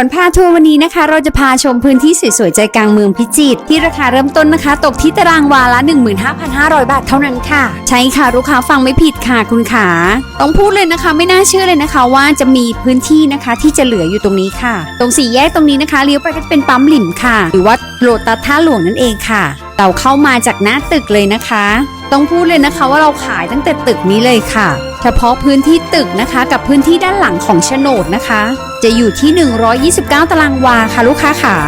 ขวัญพาทัวร์วันนี้นะคะ เราจะพาชมพื้นที่สวยๆ ใจกลางเมืองพิจิตรที่ราคาเริ่มต้นนะคะ ตกที่ตารางวาละ 15,500 บาทเท่านั้นค่ะ ใช่ค่ะลูกค้าฟังไม่ผิดค่ะคุณขา ต้องพูดเลยนะคะ ไม่น่าเชื่อเลยนะคะ ว่าจะมีพื้นที่นะคะที่จะเหลืออยู่ตรงนี้ค่ะ ตรงสี่แยกตรงนี้นะคะเลี้ยวไปก็เป็นปั๊มหลิมค่ะ หรือว่าโลตัสท่าหลวงนั่นเองค่ะ เราเข้ามาจากหน้าตึกเลยนะคะ ต้องพูดเลยนะคะว่าเราขายตั้งแต่ตึกนี้เลยค่ะ เฉพาะพื้นที่ตึกนะคะกับพื้นที่ด้านหลังของโฉนดนะคะ จะอยู่ที่ 129 ตารางวาค่ะลูกค้าขา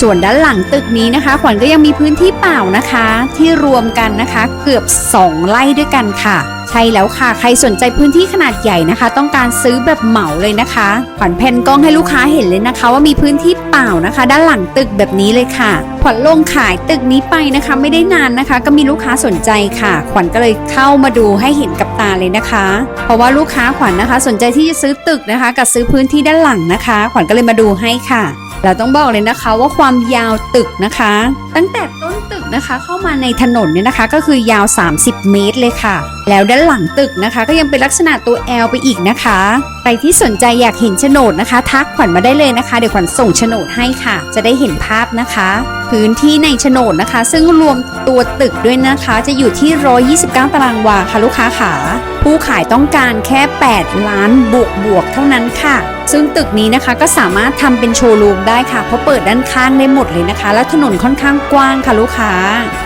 ส่วนด้านหลังตึกนี้นะคะขวัญก็ยังมีพื้นที่เปล่านะคะ ที่รวมกันนะคะเกือบ 2 ไร่ด้วยกันค่ะ ใช่แล้วค่ะ ใครสนใจพื้นที่ขนาดใหญ่นะคะ ต้องการซื้อแบบเหมาเลยนะคะขวัญแผ่นกล้องให้ลูกค้าเห็นเลยนะคะ ว่ามีพื้นที่เปล่านะคะ ด้านหลังตึกแบบนี้เลยค่ะขวัญลงขายตึกนี้ไปนะคะ ไม่ได้นานนะคะ ก็มีลูกค้าสนใจค่ะ ขวัญก็เลยเข้ามาดูให้เห็นกับตาเลยนะคะ เพราะว่าลูกค้าขวัญนะคะ สนใจที่จะซื้อตึกนะคะ กับซื้อพื้นที่ด้านหลังนะคะ ขวัญก็เลยมาดูให้ค่ะ เราต้องบอกเลยนะคะว่าความยาวตึกนะคะ ตั้งแต่ต้นตึกนะคะเข้ามาในถนนเนี่ยนะคะก็คือยาว 30 เมตรเลยค่ะ แล้วด้านหลังตึกนะคะ ก็ยังเป็นลักษณะตัว L ไปอีกนะคะใครที่สนใจอยากเห็นโฉนดนะคะ ทักขวัญมาได้เลยนะคะ เดี๋ยวขวัญส่งโฉนดให้ค่ะ จะได้เห็นภาพนะคะ พื้นที่ในโฉนดนะคะ ซึ่งรวมตัวตึกด้วยนะคะ จะอยู่ที่ 129 ตารางวาค่ะลูกค้าขาผู้ขายต้องการแค่ 8 ล้านบวกบวกเท่านั้นค่ะ ซึ่งตึกนี้นะคะก็สามารถทำเป็นโชว์รูมได้ค่ะ เพราะเปิดด้านข้างได้หมดเลยนะคะ และถนนค่อนข้างกว้างค่ะลูกค้า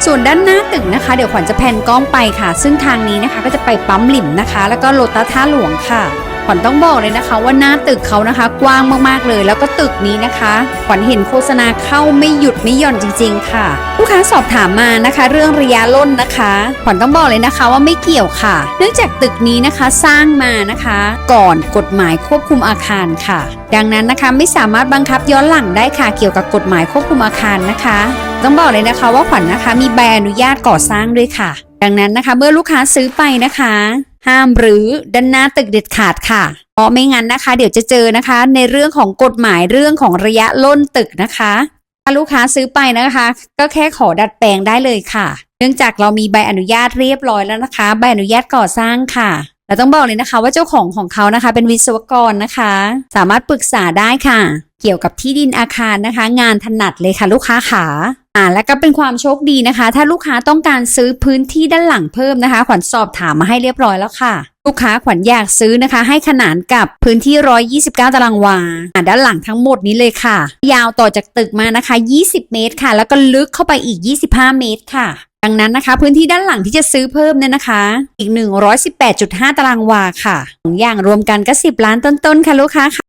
ส่วนด้านหน้าตึกนะคะ เดี๋ยวขวัญจะแพนกล้องไปค่ะ ซึ่งทางนี้นะคะก็จะไปปั๊มหลิมนะคะ แล้วก็โลตัสท่าหลวงค่ะ ขวัญต้องบอกเลยนะคะว่าหน้าตึกเขานะคะ กว้างมากๆเลย แล้วก็ตึกนี้นะคะขวัญเห็นโฆษณาเข้าไม่หยุดไม่หย่อนจริง ๆ ค่ะ ลูกค้าสอบถามมานะคะ เรื่องระยะล่นนะคะขวัญต้องบอกเลยนะคะว่าไม่เกี่ยวค่ะ เนื่องจากตึกนี้นะคะสร้างมานะคะ ก่อนกฎหมายควบคุมอาคารค่ะ ดังนั้นนะคะไม่สามารถบังคับย้อนหลังได้ค่ะเกี่ยวกับกฎหมายควบคุมอาคารนะคะ ต้องบอกเลยนะคะว่าขวัญนะคะมีใบอนุญาตก่อสร้างด้วยค่ะ ดังนั้นนะคะ เมื่อลูกค้าซื้อไปนะคะ ห้ามหรือด้านหน้าตึกเด็ดขาดค่ะ เพราะไม่งั้นนะคะ เดี๋ยวจะเจอนะคะ ในเรื่องของกฎหมายเรื่องของระยะล่นตึกนะคะ ถ้าลูกค้าซื้อไปนะคะ ก็แค่ขอดัดแปลงได้เลยค่ะ เนื่องจากเรามีใบอนุญาตเรียบร้อยแล้วนะคะ ใบอนุญาตก่อสร้างค่ะเราต้องบอกเลยนะคะว่าเจ้าของของเขานะคะ เป็นวิศวกรนะคะ สามารถปรึกษาได้ค่ะ เกี่ยวกับที่ดินอาคารนะคะ งานถนัดเลยค่ะ ลูกค้าขา อ่าและก็เป็นความโชคดีนะคะ ถ้าลูกค้าต้องการซื้อพื้นที่ด้านหลังเพิ่มนะคะ ขวัญสอบถามมาให้เรียบร้อยแล้วค่ะ ลูกค้าขวัญอยากซื้อนะคะ ให้ขนานกับพื้นที่ 129 ตารางวาด้านหลังทั้งหมดนี้เลยค่ะ ยาวต่อจากตึกมานะคะ 20 เมตรค่ะ แล้วก็ลึกเข้าไปอีก 25 เมตรค่ะดังนั้นนะคะ พื้นที่ด้านหลังที่จะซื้อเพิ่มเนี่ยนะคะ อีก 118.5 ตารางวาค่ะสองอย่างรวมกันก็ 10 ล้านต้นๆค่ะลูกค้าค่ะ